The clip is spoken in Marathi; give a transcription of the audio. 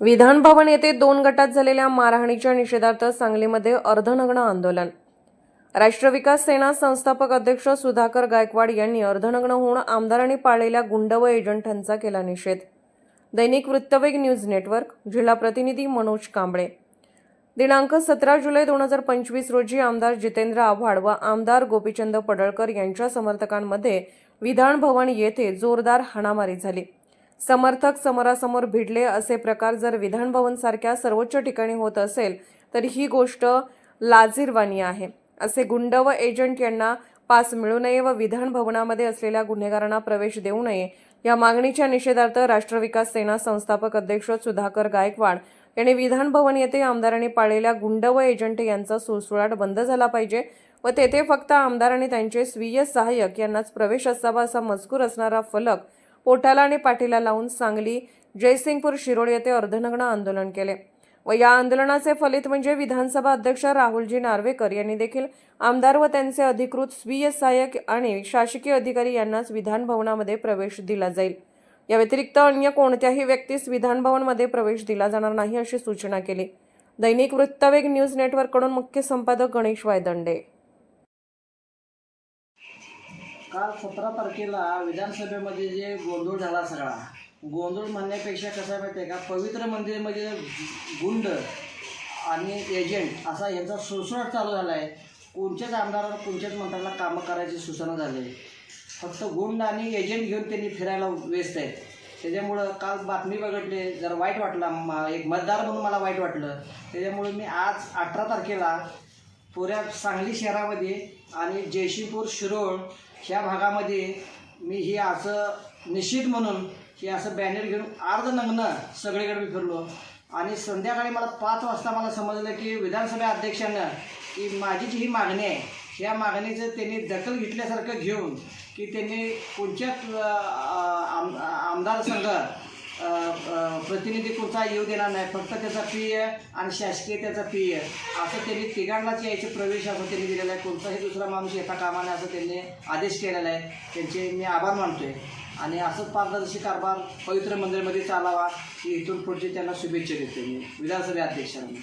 विधान भवन येथे दोन गटात झालेल्या मारहाणीच्या निषेधार्थ सांगलीमध्ये अर्धनग्न आंदोलन. राष्ट्रविकास सेना संस्थापक अध्यक्ष सुधाकर गायकवाड यांनी अर्धनग्न होऊन आमदारांनी पाळलेल्या गुंड व एजंटांचा केला निषेध. दैनिक वृत्तवेग न्यूज नेटवर्क जिल्हा प्रतिनिधी मनोज कांबळे. दिनांक सतरा जुलै दोन हजार पंचवीस रोजी आमदार जितेंद्र आव्हाड व आमदार गोपीचंद पडळकर यांच्या समर्थकांमध्ये विधान भवन येथे जोरदार हाणामारी झाली. समर्थक समोरासमोर भिडले असे प्रकार जर विधान भवन सारख्या सर्वोच्च ठिकाणी होत असेल तर ही गोष्ट लाजीरवाणी आहे असे गुंड व एजंट यांना पास मिळू नये व विधान भवनामध्ये असलेल्या गुन्हेगारांना प्रवेश देऊ नये या मागणीच्या निषेधार्थ राष्ट्रविकास सेना संस्थापक अध्यक्ष सुधाकर गायकवाड यांनी विधानभवन येथे आमदारांनी पाळलेल्या गुंड व एजंट यांचा सुळसुळाट बंद झाला पाहिजे व तेथे फक्त आमदार आणि त्यांचे स्वीय सहाय्यक यांनाच प्रवेश असावा असा मजकूर असणारा फलक पोटाला आणि पाठीला लावून सांगली जयसिंगपूर शिरोळ येथे अर्धनग्न आंदोलन केले. व या आंदोलनाचे फलित म्हणजे विधानसभा अध्यक्ष राहुलजी नार्वेकर यांनी देखील आमदार व त्यांचे अधिकृत स्वीय सहाय्यक आणि शासकीय अधिकारी यांनाच विधानभवनामध्ये प्रवेश दिला जाईल. या व्यतिरिक्त अन्य कोणत्याही व्यक्तीस विधानभवनमध्ये प्रवेश दिला जाणार नाही अशी सूचना केली. दैनिक वृत्तवेग न्यूज नेटवर्ककडून मुख्य संपादक गणेश वायदंडे. काल सतरा तारखेला विधानसभेमध्ये जे गोंधळ झाला सगळा गोंधळ म्हणण्यापेक्षा कसं आहे माहिती आहे का? पवित्र मंदिरमध्ये गुंड आणि एजंट असा यांचा सुळसुळाट चालू झाला आहे कोणत्याच आमदाराला कोणत्याच मंत्र्याला कामं करायची सूचना झाली. फक्त गुंड आणि एजंट घेऊन त्यांनी फिरायला व्यस्त आहेत. त्याच्यामुळं काल बातमी बघितली. जर वाईट वाटला मा एक मतदार म्हणून मला वाईट वाटलं. त्याच्यामुळे मी आज अठरा तारखेला पुऱ्या सांगली शहरामध्ये आणि जयसिंगपूर शिरोळ ह्या भागामध्ये मी ही असं निश्चित म्हणून हे असं बॅनर घेऊन अर्धनग्न सगळीकडे मी फिरलो. आणि संध्याकाळी मला पाच वाजता मला समजलं की विधानसभा अध्यक्षानं की माझी जी ही मागणी आहे या मागणीचं त्यांनी दखल घेतल्यासारखं घेऊन की त्यांनी कोणत्याच आम आमदार संघ प्रतिनिधी कोणता येऊ देणार नाही. फक्त त्याचा पी ए आणि शासकीय त्याचा पी ए असं त्यांनी तिघांनाच यायचे प्रवेश असं त्यांनी दिलेला आहे. कोणताही दुसरा माणूस येता कामाने असं त्यांनी आदेश केलेला आहे. त्यांचे मी आभार मानतोय. आणि असंच पारदर्शी कारभार पवित्र मंदिरमध्ये चालावा. ही इथून पुढची त्यांना शुभेच्छा देते मी. विधानसभा अध्यक्षांना.